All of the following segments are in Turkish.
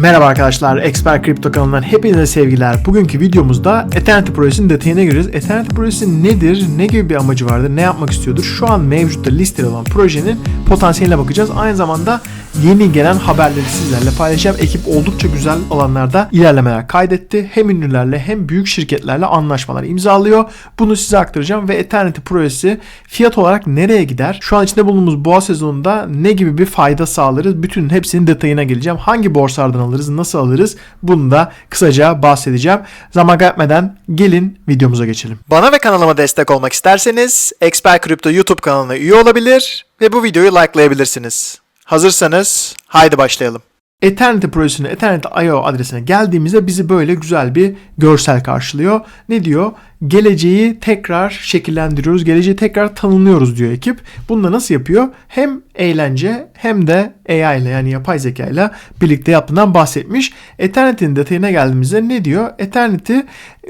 Merhaba arkadaşlar, Expert Crypto kanalından hepinize sevgiler. Bugünkü videomuzda Eternity projesinin detayına gireceğiz. Eternity projesi nedir, ne gibi bir amacı vardır, ne yapmak istiyordur? Şu an mevcutta listeli olan projenin potansiyeline bakacağız. Aynı zamanda yeni gelen haberleri sizlerle paylaşacağım. Ekip oldukça güzel alanlarda ilerlemeler kaydetti. Hem ünlülerle hem büyük şirketlerle anlaşmalar imzalıyor. Bunu size aktaracağım ve Eternity projesi fiyat olarak nereye gider? Şu an içinde bulunduğumuz boğa sezonunda ne gibi bir fayda sağlarız? Bütün hepsinin detayına geleceğim. Hangi borsalardan alırız, nasıl alırız? Bunu da kısaca bahsedeceğim. Zaman kaybetmeden gelin videomuza geçelim. Bana ve kanalıma destek olmak isterseniz Expert Crypto YouTube kanalına üye olabilir ve bu videoyu likelayabilirsiniz. Hazırsanız haydi başlayalım. Eternity projesine Eternity.io adresine geldiğimizde bizi böyle güzel bir görsel karşılıyor. Ne diyor? Geleceği tekrar şekillendiriyoruz, geleceği tekrar tanımlıyoruz diyor ekip. Bunu da nasıl yapıyor? Hem eğlence hem de AI ile yani yapay zeka ile birlikte yaptığından bahsetmiş. Eternity'nin detayına geldiğimizde ne diyor? Eternity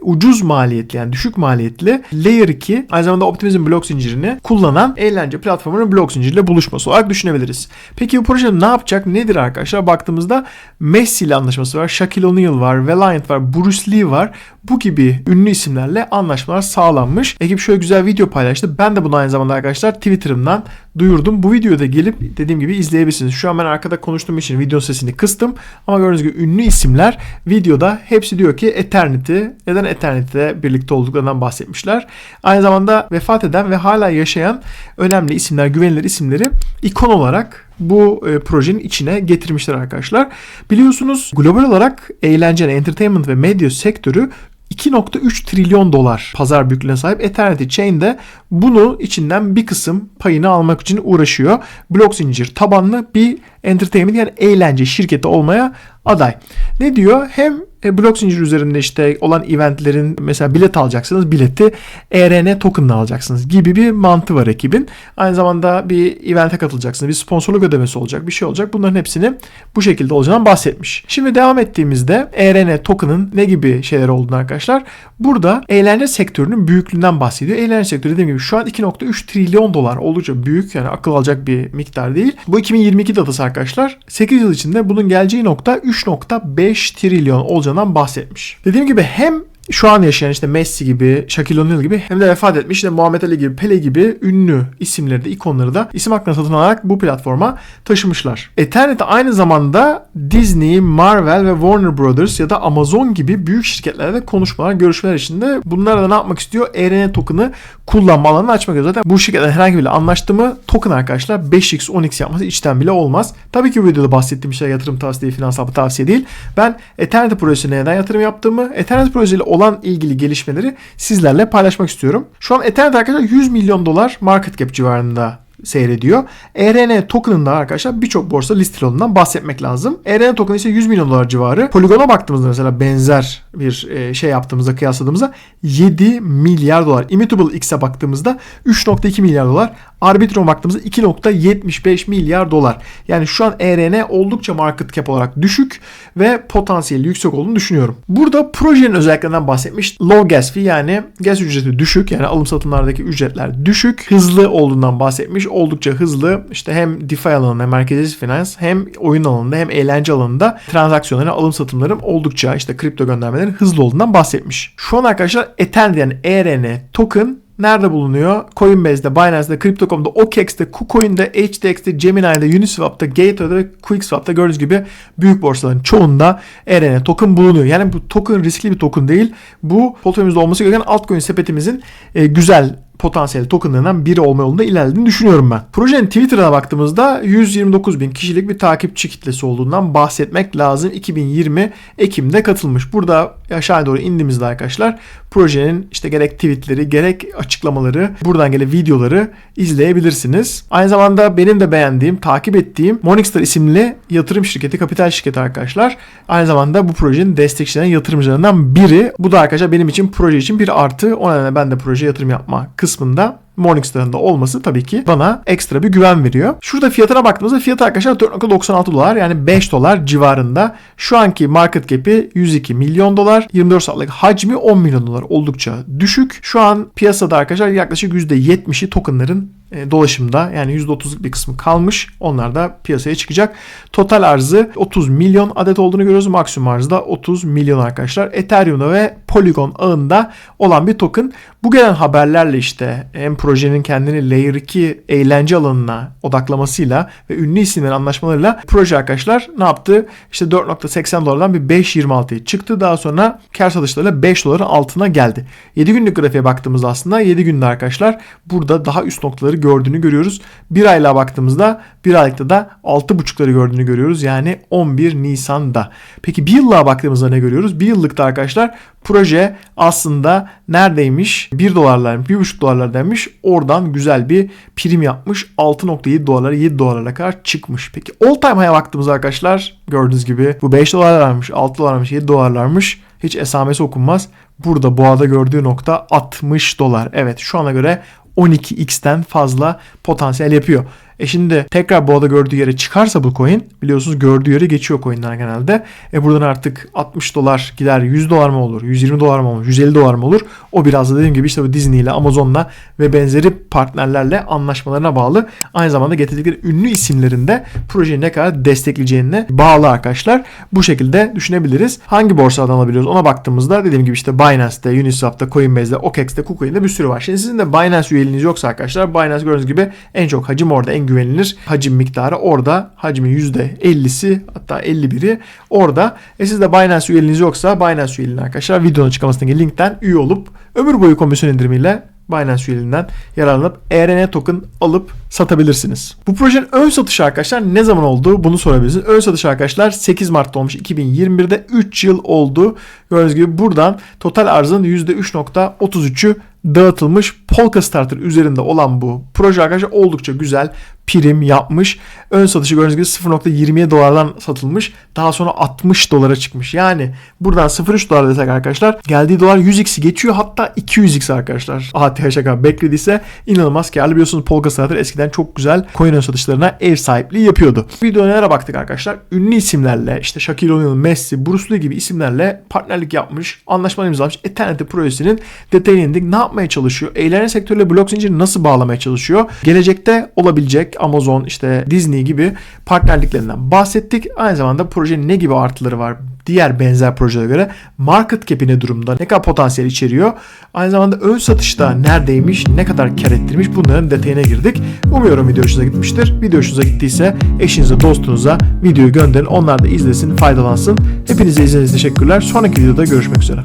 ucuz maliyetli yani düşük maliyetli Layer 2 aynı zamanda Optimism blok zincirini kullanan eğlence platformunun blok zinciriyle buluşması olarak düşünebiliriz. Peki bu proje ne yapacak? Nedir arkadaşlar? Baktığımızda Messi ile anlaşması var, Shaquille O'Neal var, Valiant var, Bruce Lee var. Bu gibi ünlü isimlerle anlaşmalar sağlanmış. Ekip şöyle güzel video paylaştı. Ben de bunu aynı zamanda arkadaşlar Twitter'ımdan duyurdum. Bu videoda gelip dediğim gibi izleyebilirsiniz. Şu an ben arkada konuştuğum için video sesini kıstım. Ama gördüğünüz gibi ünlü isimler videoda hepsi diyor ki Eternity. Neden Eternity'de birlikte olduklarından bahsetmişler. Aynı zamanda vefat eden ve hala yaşayan önemli isimler, güvenilir isimleri ikon olarak bu e, projenin içine getirmişler arkadaşlar. Biliyorsunuz global olarak eğlence, entertainment ve medya sektörü 2.3 trilyon dolar pazar büyüklüğüne sahip Eternity Chain de bunu içinden bir kısım payını almak için uğraşıyor. Blok zincir tabanlı bir entertainment yani eğlence şirketi olmaya aday. Ne diyor? Hem e, blok zincir üzerinde işte olan eventlerin mesela bilet alacaksınız. Bileti ERN token'la alacaksınız gibi bir mantığı var ekibin. Aynı zamanda bir evente katılacaksınız. Bir sponsorluk ödemesi olacak. Bir şey olacak. Bunların hepsini bu şekilde olacağından bahsetmiş. Şimdi devam ettiğimizde ERN token'ın ne gibi şeyler olduğunu arkadaşlar. Burada eğlence sektörünün büyüklüğünden bahsediyor. Eğlence sektörü dediğim gibi şu an 2.3 trilyon dolar oldukça büyük yani akıl alacak bir miktar değil. Bu 2022 datası arkadaşlar. 8 yıl içinde bunun geleceği nokta 3.5 trilyon olacağından bahsetmiş. Dediğim gibi hem şu an yaşayan işte Messi gibi, Shaquille O'Neal gibi hem de vefat etmiş işte Muhammed Ali gibi, Pele gibi ünlü isimleri de ikonları da isim hakkını satın alarak bu platforma taşımışlar. Eternity aynı zamanda Disney, Marvel ve Warner Brothers ya da Amazon gibi büyük şirketlerle konuşmalar, görüşmeler içinde bunlar da ne yapmak istiyor? ERN token'ı kullanma alanını açmak istiyor. Zaten bu şirketler herhangi biriyle anlaştı mı token arkadaşlar 5x, 10x yapması içten bile olmaz. Tabii ki bu videoda bahsettiğim şey yatırım tavsiye, finansal bir tavsiye değil. Ben Eternity projesine neden yatırım yaptığımı, Eternity projesiyle olan ilgili gelişmeleri sizlerle paylaşmak istiyorum. Şu an Eternity arkadaşlar 100 milyon dolar market cap civarında seyrediyor. ERN token'ında arkadaşlar birçok borsa listeli olduğundan bahsetmek lazım. ERN token ise 100 milyon dolar civarı. Polygon'a baktığımızda mesela benzer bir şey yaptığımızda kıyasladığımızda 7 milyar dolar. Immutable X'e baktığımızda 3.2 milyar dolar. Arbitrum baktığımızda 2.75 milyar dolar. Yani şu an ERN oldukça market cap olarak düşük ve potansiyeli yüksek olduğunu düşünüyorum. Burada projenin özelliklerinden bahsetmiş. Low gas fee yani gas ücreti düşük yani alım satımlardaki ücretler düşük. Hızlı olduğundan bahsetmiş. Oldukça hızlı işte hem DeFi alanında hem merkezi finans hem oyun alanında hem eğlence alanında transaksiyonların alım satımlarım oldukça işte kripto göndermelerin hızlı olduğundan bahsetmiş. Şu an arkadaşlar Ether yani ERN token nerede bulunuyor? Coinbase'de, Binance'de, Crypto.com'da, OKEX'te, KuCoin'de, HTX'te, Gemini'de, Uniswap'ta, Gateway'de ve QuickSwap'ta gördüğünüz gibi büyük borsaların çoğunda ERN token bulunuyor. Yani bu token riskli bir token değil. Bu portföyümüzde olması gereken altcoin sepetimizin e, güzel potansiyel tokenlarından biri olma yolunda ilerlediğini düşünüyorum ben. Projenin Twitter'a baktığımızda 129 bin kişilik bir takipçi kitlesi olduğundan bahsetmek lazım. 2020 Ekim'de katılmış. Burada aşağı doğru indiğimizde arkadaşlar projenin işte gerek tweetleri gerek açıklamaları buradan gelen videoları izleyebilirsiniz. Aynı zamanda benim de beğendiğim, takip ettiğim Morningstar isimli yatırım şirketi, kapital şirketi arkadaşlar. Aynı zamanda bu projenin destekçilenen yatırımcılarından biri. Bu da arkadaşlar benim için proje için bir artı. O nedenle ben de proje yatırım yapma kısmında Morningstar'ın da olması tabii ki bana ekstra bir güven veriyor. Şurada fiyatına baktığımızda fiyatı arkadaşlar 4.96 dolar yani 5 dolar civarında. Şu anki market cap'i 102 milyon dolar. 24 saatlik hacmi 10 milyon dolar oldukça düşük. Şu an piyasada arkadaşlar yaklaşık %70'i tokenların dolaşımda yani %30'luk bir kısmı kalmış. Onlar da piyasaya çıkacak. Total arzı 30 milyon adet olduğunu görüyoruz. Maksimum arzı da 30 milyon arkadaşlar. Ethereum'da ve Polygon ağında olan bir token. Bu gelen haberlerle işte hem projenin kendini Layer 2 eğlence alanına odaklamasıyla ve ünlü isimlerin anlaşmalarıyla proje arkadaşlar ne yaptı? İşte 4.80 dolardan bir 5.26'ya çıktı. Daha sonra kar satışlarıyla 5 doların altına geldi. 7 günlük grafiğe baktığımızda aslında 7 günde arkadaşlar burada daha üst noktaları gördüğünü görüyoruz. Bir aylığa baktığımızda bir aylıkta da 6.5'ları gördüğünü görüyoruz. Yani 11 Nisan'da. Peki bir yıllığa baktığımızda ne görüyoruz? Bir yıllıkta arkadaşlar proje aslında neredeymiş? 1 dolarlar, 1,5 dolarlar denmiş. Oradan güzel bir prim yapmış. 6.7 dolarlara 7 dolarlara kadar çıkmış. Peki all time high'a baktığımızda arkadaşlar gördüğünüz gibi bu 5 dolarlarmış, 6 dolarlarmış, 7 dolarlarmış. Hiç esamesi okunmaz. Burada boğada gördüğü nokta 60 dolar. Evet şu ana göre 12x'ten fazla potansiyel yapıyor. E şimdi tekrar boğada gördüğü yere çıkarsa bu coin biliyorsunuz gördüğü yere geçiyor coinler genelde. E buradan artık 60 dolar gider 100 dolar mı olur 120 dolar mı olur 150 dolar mı olur o biraz da dediğim gibi işte bu Disney ile Amazon'la ve benzeri partnerlerle anlaşmalarına bağlı. Aynı zamanda getirdikleri ünlü isimlerinde projeyi ne kadar destekleyeceğine bağlı arkadaşlar. Bu şekilde düşünebiliriz. Hangi borsadan alabiliyoruz ona baktığımızda dediğim gibi işte Binance'te, Uniswap'ta, Coinbase'de, OKEx'te, KuCoin'de bir sürü var. Şimdi sizin de Binance üyeliğiniz yoksa arkadaşlar Binance gördüğünüz gibi en çok hacim orada en güvenilir hacim miktarı orada. Hacmin %50'si hatta 51'i orada. E sizde Binance üyeliğiniz yoksa Binance üyeliğini arkadaşlar videonun açıklamasındaki linkten üye olup ömür boyu komisyon indirimiyle Binance üyeliğinden yararlanıp ERN token alıp satabilirsiniz. Bu projenin ön satışı arkadaşlar ne zaman oldu bunu sorabilirsiniz. Ön satış arkadaşlar 8 Mart'ta olmuş 2021'de 3 yıl oldu. Gördüğünüz gibi buradan total arzın %3.33'ü dağıtılmış. Polka Starter üzerinde olan bu proje arkadaşlar oldukça güzel prim yapmış. Ön satışı gördüğünüz gibi 0.27 dolardan satılmış. Daha sonra 60 dolara çıkmış. Yani buradan 0.3 dolar desek arkadaşlar geldiği dolar 100x'i geçiyor. Hatta 200x arkadaşlar. ATH şaka beklediyse inanılmaz karlı. Biliyorsunuz Polka Starter eskiden çok güzel coin ön satışlarına ev sahipliği yapıyordu. Videolara baktık arkadaşlar. Ünlü isimlerle işte Shaquille O'Neal, Messi, Bruce Lee gibi isimlerle partnerlik yapmış. Anlaşmalar imzalamış. Eternity projesinin detayını indik. Ne yapmaya çalışıyor? Eğlence sektörüyle blok zinciri nasıl bağlamaya çalışıyor? Gelecekte olabilecek Amazon, işte Disney gibi partnerliklerinden bahsettik. Aynı zamanda projenin ne gibi artıları var? Diğer benzer projelere göre market cap'i ne durumda? Ne kadar potansiyel içeriyor? Aynı zamanda ön satışta neredeymiş? Ne kadar kar ettirmiş? Bunların detayına girdik. Umuyorum video hoşunuza gitmiştir. Video hoşunuza gittiyse eşinize, dostunuza videoyu gönderin. Onlar da izlesin, faydalansın. Hepinize izlediğiniz teşekkürler. Sonraki videoda görüşmek üzere.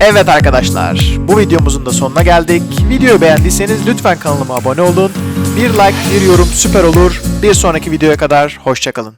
Evet arkadaşlar, bu videomuzun da sonuna geldik. Videoyu beğendiyseniz lütfen kanalıma abone olun. Bir like, bir yorum süper olur. Bir sonraki videoya kadar hoşçakalın.